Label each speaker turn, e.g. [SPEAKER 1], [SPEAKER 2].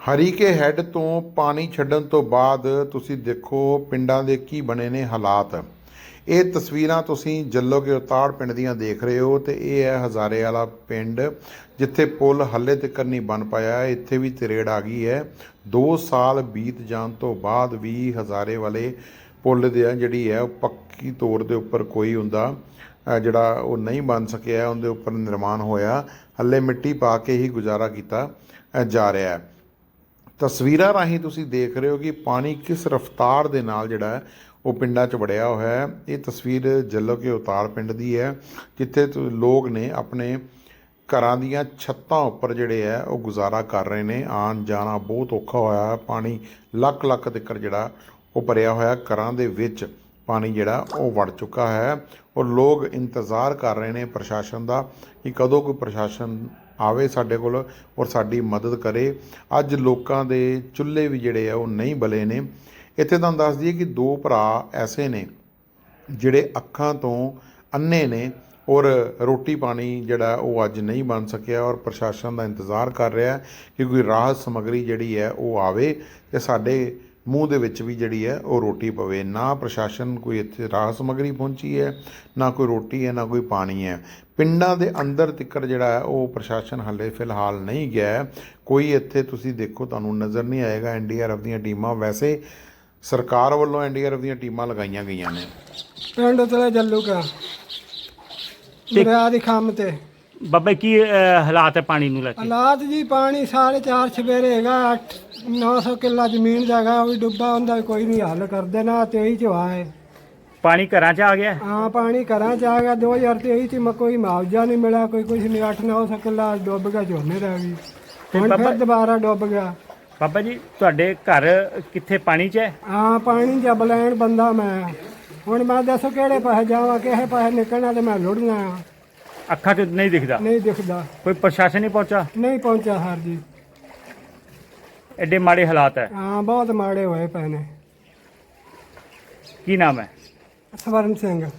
[SPEAKER 1] Harike head ਤੋਂ ਪਾਣੀ ਛੱਡਣ ਤੋਂ ਬਾਅਦ ਤੁਸੀਂ ਦੇਖੋ ਪਿੰਡਾਂ ਦੇ ਕੀ ਬਣੇ ਨੇ ਹਾਲਾਤ। ਇਹ ਤਸਵੀਰਾਂ ਤੁਸੀਂ ਜੱਲੋਕੇ ਉਤਾੜ ਪਿੰਡ ਦੀਆਂ ਦੇਖ ਰਹੇ ਹੋ ਤੇ ਇਹ ਹੈ ਹਜ਼ਾਰੇ ਵਾਲਾ ਪਿੰਡ, ਜਿੱਥੇ ਪੁਲ ਹੱਲੇ ਤੱਕ ਨਹੀਂ ਬਣ ਪਾਇਆ, ਇੱਥੇ ਵੀ ਤਰੇੜ ਆ ਗਈ ਹੈ। 2 ਸਾਲ ਬੀਤ ਜਾਣ ਤੋਂ ਬਾਅਦ ਵੀ ਹਜ਼ਾਰੇ ਵਾਲੇ ਪੁਲ ਦੇ ਆ ਜਿਹੜੀ ਹੈ, ਉਹ ਪੱਕੀ ਤੌਰ ਦੇ ਉੱਪਰ ਕੋਈ ਹੁੰਦਾ ਜਿਹੜਾ ਉਹ ਨਹੀਂ ਬਣ ਸਕਿਆ, ਉਹਦੇ ਉੱਪਰ ਨਿਰਮਾਣ ਹੋਇਆ। ਹੱਲੇ ਮਿੱਟੀ ਪਾ ਕੇ ਹੀ ਗੁਜ਼ਾਰਾ ਕੀਤਾ ਜਾ ਰਿਹਾ ਹੈ। ਤਸਵੀਰਾਂ ਰਾਹੀਂ ਤੁਸੀਂ ਦੇਖ ਰਹੇ ਹੋ ਕਿ ਪਾਣੀ ਕਿਸ ਰਫ਼ਤਾਰ ਦੇ ਨਾਲ ਜਿਹੜਾ ਉਹ ਪਿੰਡਾਂ 'ਚ ਵੜਿਆ ਹੋਇਆ ਹੈ। ਇਹ ਤਸਵੀਰ ਜੱਲੋ ਕੇ ਉਤਾਰ ਪਿੰਡ ਦੀ ਹੈ, ਜਿੱਥੇ ਤੁ- ਲੋਕ ਨੇ ਆਪਣੇ ਘਰਾਂ ਦੀਆਂ ਛੱਤਾਂ ਉੱਪਰ ਜਿਹੜੇ ਹੈ, ਉਹ ਗੁਜ਼ਾਰਾ ਕਰ ਰਹੇ ਨੇ। ਆਉਣ ਜਾਣਾ ਬਹੁਤ ਔਖਾ ਹੋਇਆ ਪਾਣੀ ਲੱਖ ਲੱਖ ਤੱਕ ਜਿਹੜਾ, ਉਹ ਭਰਿਆ ਹੋਇਆ ਘਰਾਂ ਦੇ ਵਿੱਚ ਪਾਣੀ ਜਿਹੜਾ, ਉਹ ਵੜ ਚੁੱਕਾ ਹੈ। ਔਰ ਲੋਕ ਇੰਤਜ਼ਾਰ ਕਰ ਰਹੇ ਨੇ ਪ੍ਰਸ਼ਾਸਨ ਦਾ ਕਿ ਕਦੋਂ ਕੋਈ ਪ੍ਰਸ਼ਾਸਨ ਆਵੇ ਸਾਡੇ ਕੋਲ ਔਰ ਸਾਡੀ ਮਦਦ ਕਰੇ। ਅੱਜ ਲੋਕਾਂ ਦੇ ਚੁੱਲ੍ਹੇ ਵੀ ਜਿਹੜੇ ਆ, ਉਹ ਨਹੀਂ ਬਲੇ ਨੇ। ਇੱਥੇ ਤੁਹਾਨੂੰ ਦੱਸ ਦਈਏ ਕਿ ਦੋ ਭਰਾ ਐਸੇ ਨੇ, ਜਿਹੜੇ ਅੱਖਾਂ ਤੋਂ ਅੰਨੇ ਨੇ ਔਰ ਰੋਟੀ ਪਾਣੀ ਜਿਹੜਾ ਉਹ ਅੱਜ ਨਹੀਂ ਬਣ ਸਕਿਆ ਔਰ ਪ੍ਰਸ਼ਾਸਨ ਦਾ ਇੰਤਜ਼ਾਰ ਕਰ ਰਿਹਾ ਹੈ ਕਿ ਕੋਈ ਰਾਹਤ ਸਮੱਗਰੀ ਜਿਹੜੀ ਹੈ ਉਹ ਆਵੇ ਤੇ ਸਾਡੇ ਮੂੰਹ ਦੇ ਵਿੱਚ ਵੀ ਜਿਹੜੀ ਹੈ ਉਹ ਰੋਟੀ ਪਵੇ। ਨਾ ਪ੍ਰਸ਼ਾਸਨ ਕੋਈ ਇੱਥੇ ਰਾਹਤ ਸਮੱਗਰੀ ਪਹੁੰਚੀ ਹੈ ਨਾ ਕੋਈ ਰੋਟੀ ਹੈ ਨਾ ਕੋਈ ਪਾਣੀ ਹੈ। ਪਿੰਡਾਂ ਦੇ ਅੰਦਰ ਤਿੱਕਰ ਜਿਹੜਾ ਹੈ ਉਹ ਪ੍ਰਸ਼ਾਸਨ ਹਾਲੇ ਫਿਲਹਾਲ ਨਹੀਂ ਗਿਆ। ਕੋਈ ਇੱਥੇ ਤੁਸੀਂ ਦੇਖੋ ਤੁਹਾਨੂੰ ਨਜ਼ਰ ਨਹੀਂ ਆਏਗਾ। ਐਨਡੀਆਰਐਫ ਦੀਆਂ ਟੀਮਾਂ ਵੈਸੇ ਸਰਕਾਰ ਵੱਲੋਂ ਐਨਡੀਆਰਐਫ ਦੀਆਂ ਟੀਮਾਂ ਲਗਾਈਆਂ ਗਈਆਂ ਨੇ।
[SPEAKER 2] ਪਿੰਡ ਉਤਲੇ ਜੱਲੂ ਕਾ। ਦਰਿਆ ਦੀ ਖੰਮ ਤੇ।
[SPEAKER 3] ਬਾਬਾ ਕੀ ਅਹ, ਹਾਲਾਤ ਹੈ ਪਾਣੀ ਨੂੰ ਲੈ ਕੇ?
[SPEAKER 2] ਹਾਲਾਤ ਜੀ ਪਾਣੀ ਸਾਢੇ ਚਾਰ ਸਵੇਰੇ ਹੈਗਾ 8 900 ਕਿੱਲਾ ਜ਼ਮੀਨ ਦਾ ਹੈਗਾ ਉਹ ਵੀ ਡੁੱਬਾ ਹੁੰਦਾ ਕੋਈ ਨਹੀਂ ਹੱਲ ਕਰਦੇ ਨਾ 23 ਚ ਆਏ
[SPEAKER 3] ਪਾਣੀ ਘਰਾਂ 'ਚ ਆ ਗਿਆ?
[SPEAKER 2] ਹਾਂ ਪਾਣੀ ਘਰਾਂ ਚ ਆ ਗਿਆ 2023 ਚ ਮ ਕੋਈ ਮੁਆਵਜ਼ਾ ਨਹੀਂ ਮਿਲਿਆ ਕੋਈ ਕੁਝ ਨਹੀਂ 8 900 ਕਿੱਲਾ ਡੁੱਬ ਗਿਆ ਝੋਨੇ ਦਾ ਵੀ ਹੁਣ
[SPEAKER 3] ਬਾਬਾ-
[SPEAKER 2] ਫਿਰ ਦੁਬਾਰਾ ਡੁੱਬ ਗਿਆ।
[SPEAKER 3] ਬਾਬਾ ਜੀ ਤੁਹਾਡੇ ਘਰ ਕਿੱਥੇ ਪਾਣੀ 'ਚ ਹੈ?
[SPEAKER 2] ਹਾਂ ਪਾਣੀ ਜਬ ਲੈਣ ਬੰਦਾ ਮੈਂ। ਹੁਣ ਮੈਂ ਦੱਸੋ ਕਿਹੜੇ ਪਾਸੇ ਜਾਵਾਂ ਕਿਹੇ ਪਾਸੇ ਨਿਕਲਣਾ ਤੇ ਮੈਂ ਲੁੜਨਾ।
[SPEAKER 3] ਅੱਖਾਂ 'ਚ ਨਹੀਂ ਦਿਖਦਾ?
[SPEAKER 2] ਨਹੀਂ ਦਿਖਦਾ।
[SPEAKER 3] ਕੋਈ ਪ੍ਰਸ਼ਾਸਨ ਨਹੀਂ ਪਹੁੰਚਾ?
[SPEAKER 2] ਨਹੀਂ ਪਹੁੰਚਾ ਹਰ ਜੀ।
[SPEAKER 3] ਐਡੇ ਮਾੜੇ ਹਾਲਾਤ ਹੈ।
[SPEAKER 2] ਹਾਂ ਬਹੁਤ ਮਾੜੇ ਹੋਏ ਪਏ ਨੇ।
[SPEAKER 3] ਕੀ ਨਾਮ ਹੈ?
[SPEAKER 2] ਸਵਰਨ ਸਿੰਘ।